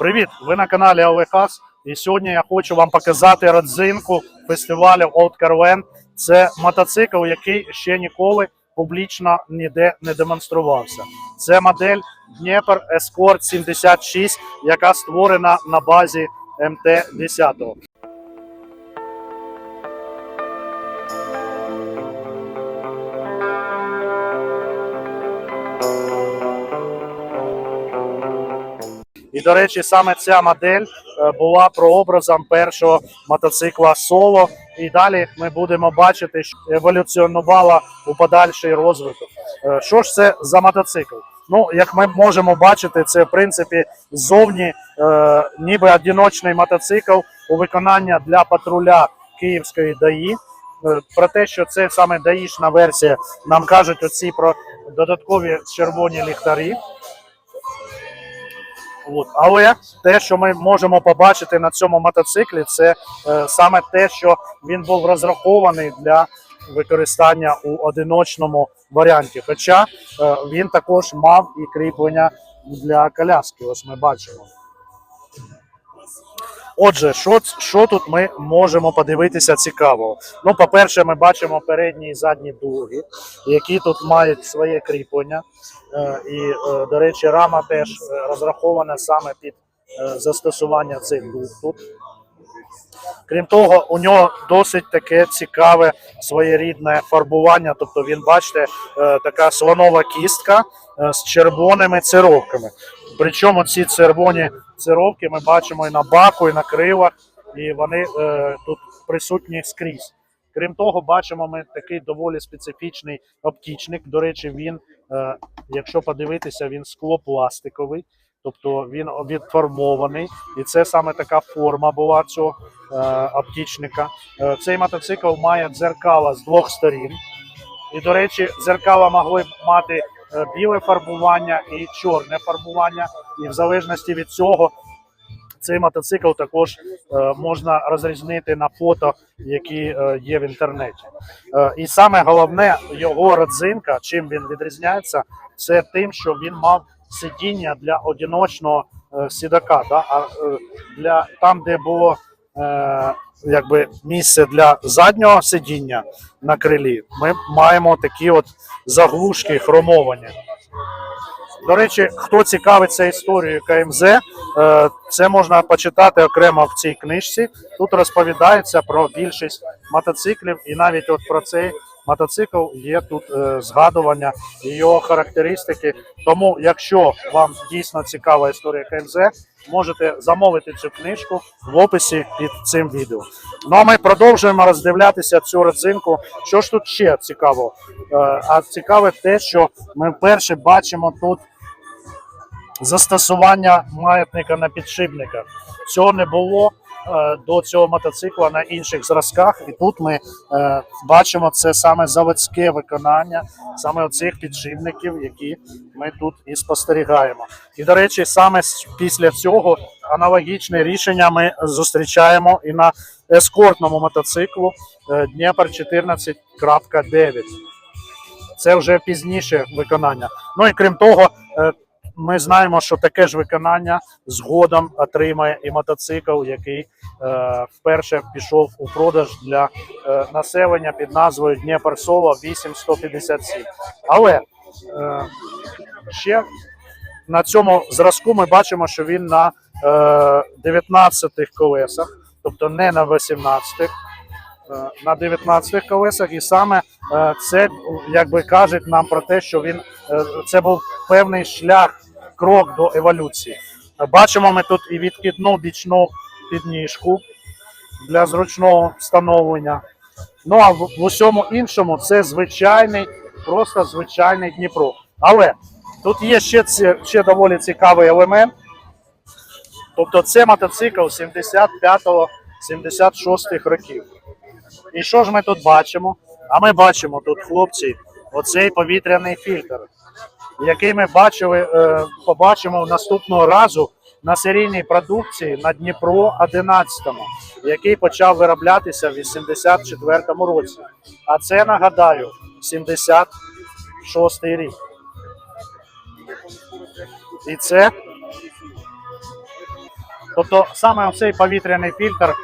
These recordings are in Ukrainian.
Привіт! Ви на каналі Алехас. І сьогодні я хочу вам показати родзинку фестивалю Old Caravan. Це мотоцикл, який ще ніколи публічно ніде не демонструвався. Це модель Дніпр Escort 76, яка створена на базі МТ-10. І, до речі, саме ця модель е, була прообразом першого мотоцикла соло. І далі ми будемо бачити, що еволюціонувала у подальший розвиток. Е, Що ж це за мотоцикл? Ну, як ми можемо бачити, це в принципі ззовні е, ніби одиночний мотоцикл у виконання для патруля Київської ДАІ. Е, Про те, що це саме даїшна версія, нам кажуть оці про додаткові червоні ліхтарі. От. Але те, що ми можемо побачити на цьому мотоциклі, це е, саме те, що він був розрахований для використання у одиночному варіанті. Хоча е, він також мав і кріплення для коляски. Ось ми бачимо. Отже, що, що тут ми можемо подивитися цікавого? Ну, по-перше, ми бачимо передні і задні дуги, які тут мають своє кріплення. Е, І, е, до речі, рама теж е, розрахована саме під застосування цих дуг тут. Крім того, у нього досить таке цікаве своєрідне фарбування. Тобто він, бачите, така слонова кістка з червоними цировками. Причому ці червоні цировки ми бачимо і на баку, і на крилах, і вони е, тут присутні скрізь. Крім того, бачимо ми такий доволі специфічний оптічник. До речі, він, е, якщо подивитися, він склопластиковий, тобто він відформований, і це саме така форма була цього е, оптічника. Е, цей мотоцикл має дзеркала з двох сторін. І, до речі, дзеркала могли б мати біле фарбування і чорне фарбування, і в залежності від цього. Цей мотоцикл також е, можна розрізнити на фото, які е, є в інтернеті. Е, і саме головне його родзинка, чим він відрізняється, це тим, що він мав сидіння для одиночного е, сідака. Да? А е, для там, де було е, якби місце для заднього сидіння на крилі, ми маємо такі от заглушки хромовані. До речі, хто цікавиться історією КМЗ, е, це можна почитати окремо в цій книжці. Тут розповідається про більшість мотоциклів, і навіть от про цей мотоцикл є тут е, згадування його характеристики. Тому, якщо вам дійсно цікава історія КМЗ, можете замовити цю книжку в описі під цим відео. Ну а ми продовжуємо роздивлятися цю родзинку. Що ж тут ще цікаво? Е, А цікаве те, що ми вперше бачимо тут застосування маятника на підшипниках. Цього не було до цього мотоцикла на інших зразках, і тут ми е, бачимо це саме заводське виконання саме оцих підшипників, які ми тут і спостерігаємо. І до речі, саме після цього аналогічне рішення ми зустрічаємо і на ескортному мотоциклу е, Дніпр 14.9. Це вже пізніше виконання. Ну і крім того, е, ми знаємо, що таке ж виконання згодом отримає і мотоцикл, який е, вперше пішов у продаж для е, населення під назвою Дніпр Соло 8157. Але е, ще на цьому зразку ми бачимо, що він на е, 19 колесах, тобто не на 18 е, на 19 колесах, і саме е, це якби кажуть нам про те, що він е, це був певний шлях, крок до еволюції. Бачимо ми тут і відкидну бічну підніжку для зручного встановлення. Ну а в, усьому іншому це звичайний, просто звичайний Дніпро. Але тут є ще, ще доволі цікавий елемент. Тобто це мотоцикл 75-76 років. І що ж ми тут бачимо? А ми бачимо тут, хлопці, оцей повітряний фільтр, який ми бачили, е, побачимо наступного разу на серійній продукції на Дніпро 11, який почав вироблятися в 84-му році. А це нагадаю, 76-й рік. І це Тобто саме цей повітряний фільтр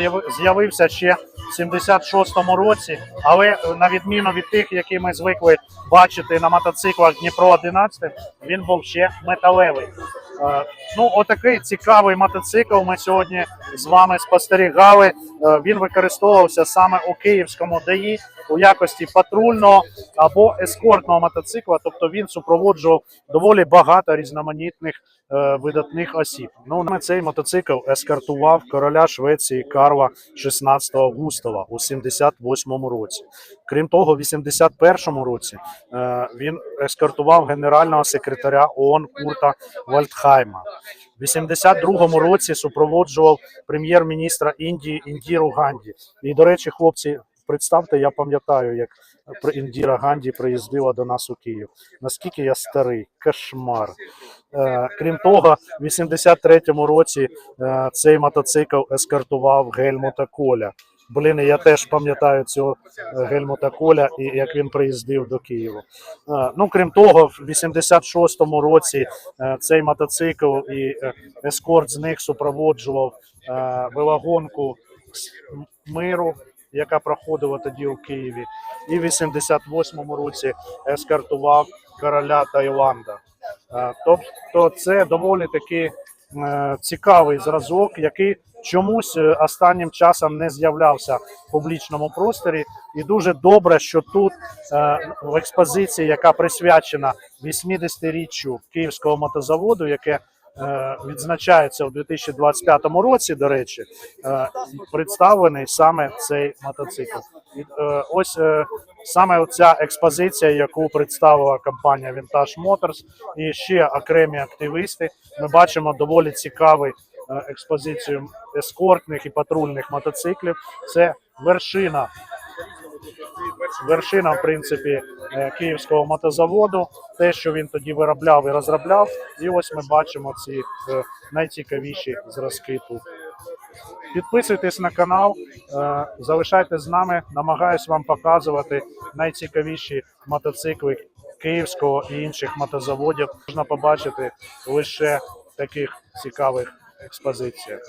е, з'явився ще в 76-му році, але е, на відміну від тих, які ми звикли бачити на мотоциклах Дніпро 11, він був ще металевий. Е, Ну, отакий цікавий мотоцикл. Ми сьогодні з вами спостерігали. Е, Він використовувався саме у київському ДАІ у якості патрульного або ескортного мотоцикла. Тобто він супроводжував доволі багато різноманітних е, видатних осіб. Ну на цей мотоцикл ескортував короля Швеції Карла 16 Густава у 78 році. Крім того, в 81 році е, він ескортував генерального секретаря ООН Курта Вальдхайма. В 82 році супроводжував прем'єр-міністра Індії Індіру Ганді. І, до речі, хлопці, представте, я пам'ятаю, як Індіра Ганді приїздила до нас у Київ. Наскільки я старий, кошмар. Е, крім того, в 83-му році е, цей мотоцикл ескортував Гельмута Коля. Блін, я теж пам'ятаю цього е, Гельмута Коля і як він приїздив до Києва. Ну, крім того, в 86-му році е, цей мотоцикл і е, ескорт з них супроводжував велогонку миру, яка проходила тоді у Києві, і в 88-му році ескортував короля Таїланда. Тобто, це доволі таки цікавий зразок, який чомусь е, останнім часом не з'являвся в публічному просторі. І дуже добре, що тут е, в експозиції, яка присвячена 80-річчю Київського мотозаводу, яке е, відзначається у 2025 році, до речі, представлений саме цей мотоцикл. І, ось саме оця експозиція, яку представила компанія Vintage Motors, і ще окремі активісти. Ми бачимо доволі цікавий експозицію ескортних і патрульних мотоциклів. Це вершина. Вершина, в принципі, е, київського мотозаводу, те, що він тоді виробляв і розробляв. І ось ми бачимо ці е, найцікавіші зразки тут. Підписуйтесь на канал, е, залишайтесь з нами. Намагаюсь вам показувати найцікавіші мотоцикли київського і інших мотозаводів. Можна побачити лише таких цікавих експозиціях.